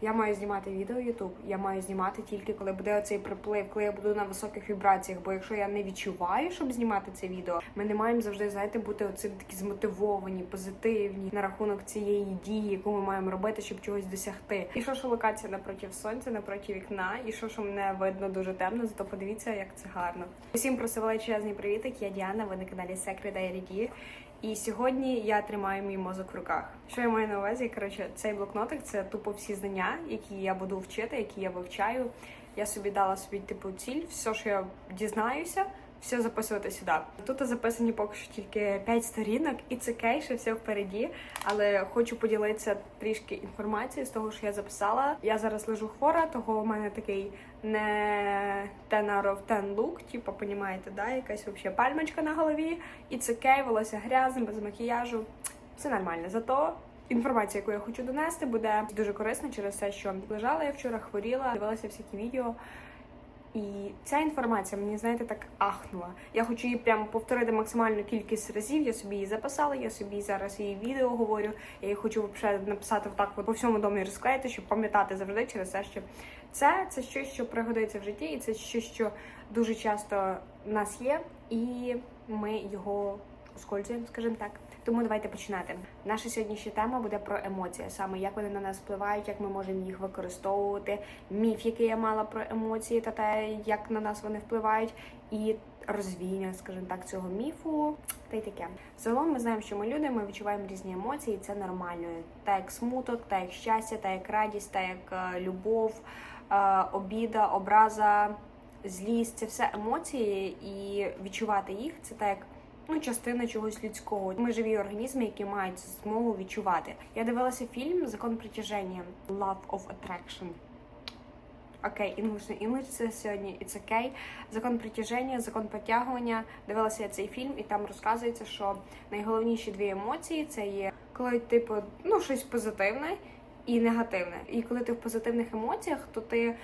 Я маю знімати відео Ютуб. Я маю знімати тільки коли буде оцей приплив, коли я буду на високих вібраціях. Бо якщо я не відчуваю, щоб знімати це відео, ми не маємо завжди знаєте, бути оцим такі змотивовані, позитивні на рахунок цієї дії, яку ми маємо робити, щоб чогось досягти. І що що локація напроти сонця, напроти вікна, і що що мене видно дуже темно, зато подивіться, як це гарно. Усім просив величезний привітик. Я Діана. Ви на каналі Secret Diary. І сьогодні я тримаю мій мозок в руках. Що я маю на увазі? Коротше, цей блокнотик це тупо всі знання, які я буду вчити, які я вивчаю. Я собі дала собі типу ціль, все, що я дізнаюся, все записувати сюди. Тут записані поки що тільки 5 сторінок, і це кейше, все впереді. Але хочу поділитися трішки інформацією з того, що я записала. Я зараз лежу хвора, того у мене такий не 10 out of 10 лук, типу, понімаєте, да? якась вообще пальмочка на голові, і це кей, волосся грязне, без макіяжу. Все нормально. Зато інформація, яку я хочу донести, буде дуже корисна через те, що лежала я вчора, хворіла, дивилася всякі відео. І ця інформація мені, знаєте, так ахнула. Я хочу її прямо повторити максимальну кількість разів. Я собі її записала, я собі зараз її відео говорю. Я її хочу взагалі написати так по всьому домі розклеїти, щоб пам'ятати завжди через те, що це, це щось, що пригодиться в житті, і це щось, що дуже часто в нас є, і ми його оскользуємо, скажімо так. Тому давайте починати. Наша сьогоднішня тема буде про емоції, саме як вони на нас впливають, як ми можемо їх використовувати, міф, який я мала про емоції, та те, як на нас вони впливають, і розвіння, скажімо так, цього міфу. Та й таке. Загалом ми знаємо, що ми люди, ми відчуваємо різні емоції, і це нормально. Та як смуток, та як щастя, та як радість, та як е, любов, обіда, образа, злість це все емоції, і відчувати їх це так ну, частина чогось людського. Ми живі організми, які мають змогу відчувати. Я дивилася фільм Закон притяження Love of Attraction. Окей, English не English це сьогодні it's окей. Закон притяження, закон притягування. Дивилася я цей фільм, і там розказується, що найголовніші дві емоції це є коли, типу, ну щось позитивне. І негативне. І коли ти в позитивних емоціях, то ти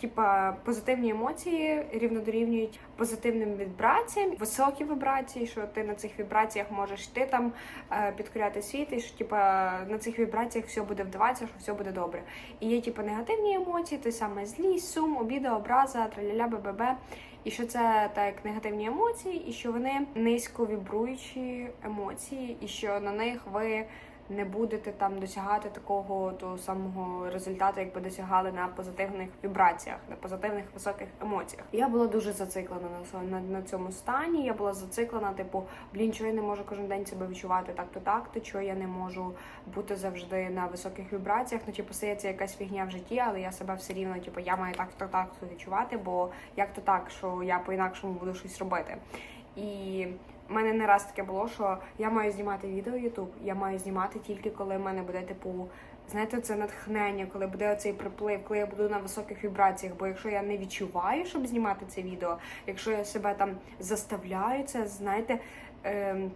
типа позитивні емоції рівно дорівнюють позитивним вібраціям, високі вібрації, що ти на цих вібраціях можеш ти там е, підкоряти світ, і що типа на цих вібраціях все буде вдаватися, що все буде добре. І є типа негативні емоції, те саме злість, сум, обіда, образа, траляля, бебебе. І що це так негативні емоції, і що вони низько вібруючі емоції, і що на них ви не будете там досягати такого того самого результату, якби досягали на позитивних вібраціях, на позитивних високих емоціях. Я була дуже зациклена на на, цьому стані. Я була зациклена, типу, блін, чого я не можу кожен день себе відчувати так-то так-то, чого я не можу бути завжди на високих вібраціях. Ну, типу, це якась фігня в житті, але я себе все рівно, типу, я маю так-то так відчувати, бо як то так, що я по-інакшому буду щось робити. І у мене не раз таке було, що я маю знімати відео Ютуб, я маю знімати тільки коли в мене буде типу. Знаєте, це натхнення, коли буде оцей приплив, коли я буду на високих вібраціях. Бо якщо я не відчуваю, щоб знімати це відео, якщо я себе там заставляю це, знаєте, ем,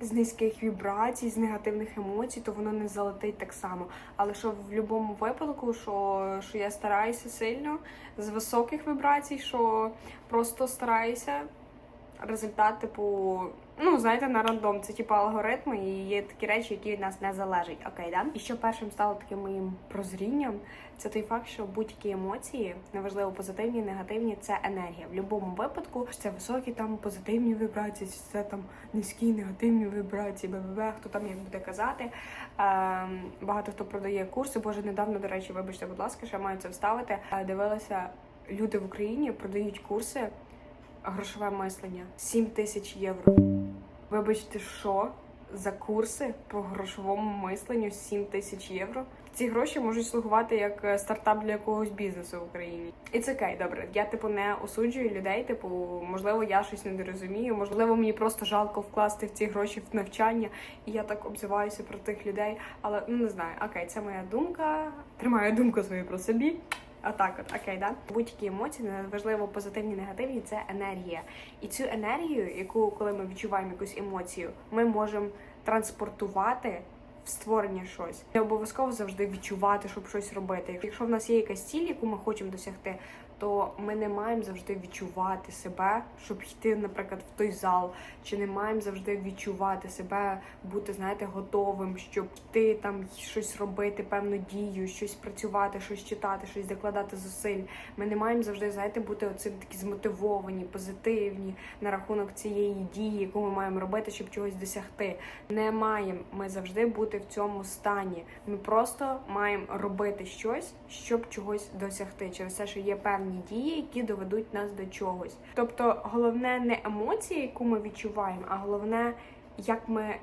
з низьких вібрацій, з негативних емоцій, то воно не залетить так само. Але що в будь-якому випадку, що, що я стараюся сильно з високих вібрацій, що просто стараюся результат, типу, ну знаєте, на рандом. Це типу алгоритми, і є такі речі, які від нас не залежать. Окей, да? І що першим стало таким моїм прозрінням, це той факт, що будь-які емоції, неважливо позитивні, негативні, це енергія. В будь-якому випадку це високі там позитивні вібрації, це там низькі негативні вібрації, БББ, хто там як буде казати. Ем, багато хто продає курси. Боже, недавно, до речі, вибачте, будь ласка, я маю це вставити. Е, Дивилася, люди в Україні продають курси грошове мислення 7 тисяч євро. Вибачте, що за курси по грошовому мисленню 7 тисяч євро. Ці гроші можуть слугувати як е, стартап для якогось бізнесу в Україні. І це окей, добре. Я типу не осуджую людей. Типу, можливо, я щось не розумію. Можливо, мені просто жалко вкласти в ці гроші в навчання, і я так обзиваюся про тих людей. Але ну не знаю, окей, це моя думка. Тримаю думку свою про собі. Отак, от окей, да будь-які емоції, неважливо позитивні, негативні, це енергія. І цю енергію, яку коли ми відчуваємо якусь емоцію, ми можемо транспортувати в створення щось. Не обов'язково завжди відчувати, щоб щось робити. Якщо в нас є якась ціль, яку ми хочемо досягти, то ми не маємо завжди відчувати себе, щоб йти, наприклад, в той зал, чи не маємо завжди відчувати себе, бути, знаєте, готовим, щоб йти там щось робити, певну дію, щось працювати, щось читати, щось докладати зусиль. Ми не маємо завжди, знаєте, бути оцим такі змотивовані, позитивні на рахунок цієї дії, яку ми маємо робити, щоб чогось досягти. Не маємо ми завжди бути в цьому стані. Ми просто маємо робити щось, щоб чогось досягти. Через те, що є певні дії, які доведуть нас до чогось. Тобто, головне не емоції, яку ми відчуваємо, а головне, як ми.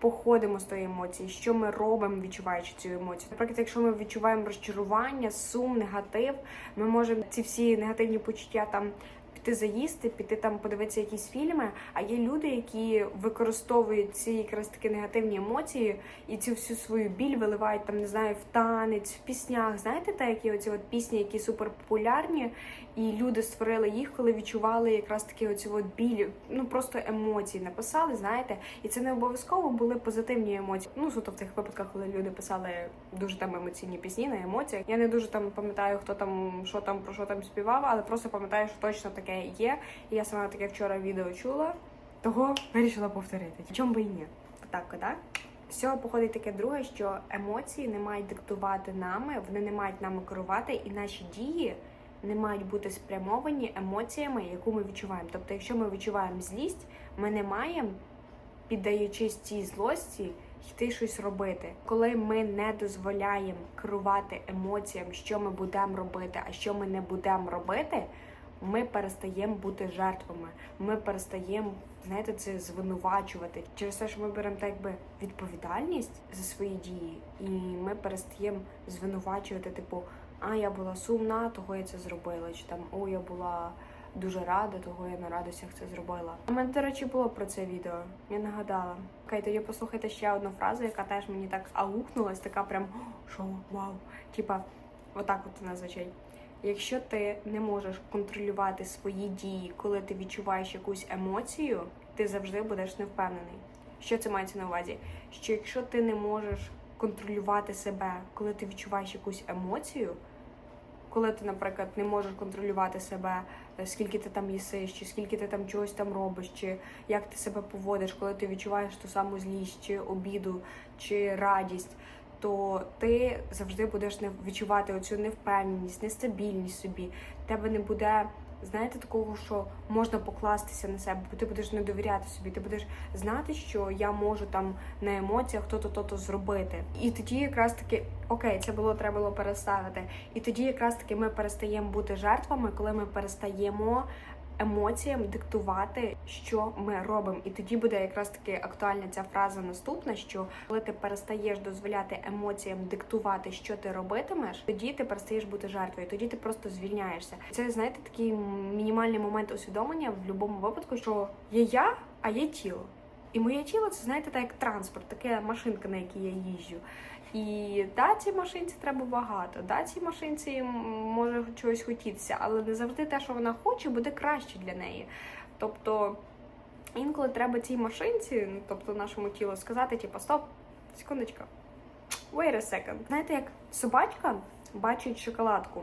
Походимо з тої емоції, що ми робимо, відчуваючи цю емоцію. Наприклад, якщо ми відчуваємо розчарування, сум, негатив, ми можемо ці всі негативні почуття там піти заїсти, піти там подивитися якісь фільми. А є люди, які використовують ці якраз такі негативні емоції і цю всю свою біль виливають там, не знаю, в танець, в піснях. Знаєте, та які оці от пісні, які супер популярні, і люди створили їх, коли відчували якраз такі оці от біль, ну просто емоції написали, знаєте, і це не обов'язково були позитивні емоції. Ну суто в тих випадках, коли люди писали дуже там емоційні пісні на емоціях. Я не дуже там пам'ятаю, хто там що там про що там співав, але просто пам'ятаю, що точно таке є. І я сама таке вчора відео чула, того вирішила повторити. Чому би і ні? Так, так? З цього походить таке друге, що емоції не мають диктувати нами, вони не мають нами керувати, і наші дії не мають бути спрямовані емоціями, яку ми відчуваємо. Тобто, якщо ми відчуваємо злість, ми не маємо, піддаючись цій злості, йти щось робити. Коли ми не дозволяємо керувати емоціям, що ми будемо робити, а що ми не будемо робити, ми перестаємо бути жертвами. Ми перестаємо, знаєте, це звинувачувати через те, що ми беремо так якби відповідальність за свої дії, і ми перестаємо звинувачувати, типу, а я була сумна, того я це зробила, чи там о, я була дуже рада, того я на радостях це зробила. У мене, до речі, було про це відео. Я нагадала. Окей, тоді послухайте ще одну фразу, яка теж мені так аукнулась, така прям що вау. Типа, отак от вона звучить. Якщо ти не можеш контролювати свої дії, коли ти відчуваєш якусь емоцію, ти завжди будеш невпевнений. Що це мається на увазі? Що якщо ти не можеш контролювати себе, коли ти відчуваєш якусь емоцію, коли ти, наприклад, не можеш контролювати себе, е, скільки ти там їсиш, чи скільки ти там чогось там робиш, чи як ти себе поводиш, коли ти відчуваєш ту саму злість, чи обіду, чи радість, то ти завжди будеш не відчувати оцю невпевненість, нестабільність собі. Тебе не буде. Знаєте, такого, що можна покластися на себе, бо ти будеш не довіряти собі. Ти будеш знати, що я можу там на емоціях то-то, то-то зробити. І тоді якраз таки окей, це було треба було переставити. І тоді якраз таки ми перестаємо бути жертвами, коли ми перестаємо емоціям диктувати, що ми робимо. І тоді буде якраз таки актуальна ця фраза наступна: що коли ти перестаєш дозволяти емоціям диктувати, що ти робитимеш, тоді ти перестаєш бути жертвою, тоді ти просто звільняєшся. Це знаєте такий мінімальний момент усвідомлення в будь-якому випадку, що є я, а є тіло. І моє тіло це знаєте, так як транспорт, така машинка, на якій я їжджу. І да, цій машинці треба багато. Да, цій машинці може чогось хотітися, але не завжди те, що вона хоче, буде краще для неї. Тобто інколи треба цій машинці, ну, тобто нашому тілу, сказати, типу, стоп, секундочка, wait a second. Знаєте, як собачка бачить шоколадку,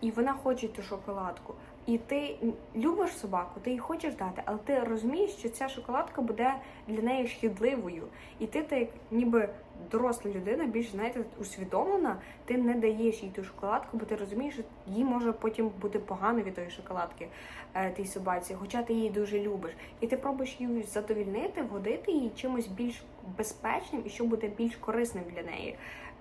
і вона хоче ту шоколадку. І ти любиш собаку, ти їй хочеш дати, але ти розумієш, що ця шоколадка буде для неї шкідливою. І ти, так ніби доросла людина, більш знаєте, усвідомлена, ти не даєш їй ту шоколадку, бо ти розумієш, що їй може потім бути погано від тої шоколадки е, тій собаці, хоча ти її дуже любиш. І ти пробуєш її задовільнити, вгодити їй чимось більш безпечним і що буде більш корисним для неї.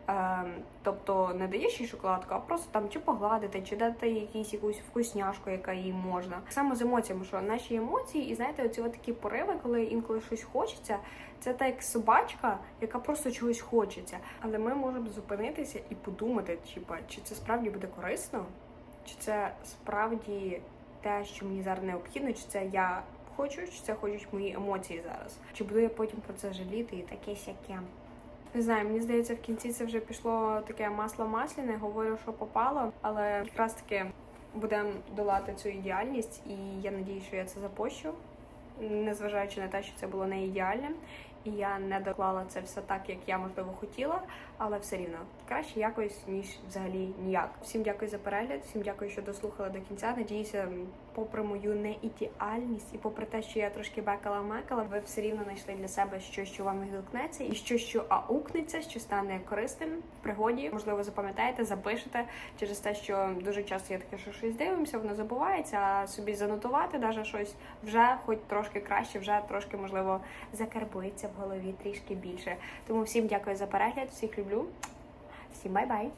Ем, тобто не даєш їй шоколадку, а просто там чи погладити, чи дати якісь якусь вкусняшку, яка їй можна. Само з емоціями, що наші емоції, і знаєте, оці такі пориви, коли інколи щось хочеться, це так як собачка, яка просто чогось хочеться. Але ми можемо зупинитися і подумати, чи це справді буде корисно, чи це справді те, що мені зараз необхідно, чи це я хочу, чи це хочуть мої емоції зараз. Чи буду я потім про це жаліти і таке сяке. Не знаю, мені здається, в кінці це вже пішло таке масло масляне, говорю, що попало, але якраз таки будемо долати цю ідеальність, і я надію, що я це запощу, незважаючи на те, що це було не ідеальне. І я не доклала це все так, як я можливо хотіла, але все рівно краще якось ніж взагалі ніяк. Всім дякую за перегляд, всім дякую, що дослухали до кінця. Надіюся, попри мою неідеальність і попри те, що я трошки бекала мекала, ви все рівно знайшли для себе щось, що вам відгукнеться, і щось, що аукнеться, що стане корисним в пригоді. Можливо, запам'ятаєте, запишете через те, що дуже часто я таке, що щось дивимося, воно забувається. А собі занотувати, навіть щось вже, хоч трошки краще, вже трошки можливо закарбується в голові трішки більше. Тому всім дякую за перегляд, всіх люблю. Всім бай-бай.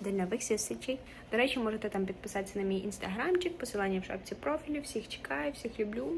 До нових зустрічей. До речі, можете там підписатися на мій інстаграмчик, посилання в шапці профілю. Всіх чекаю, всіх люблю.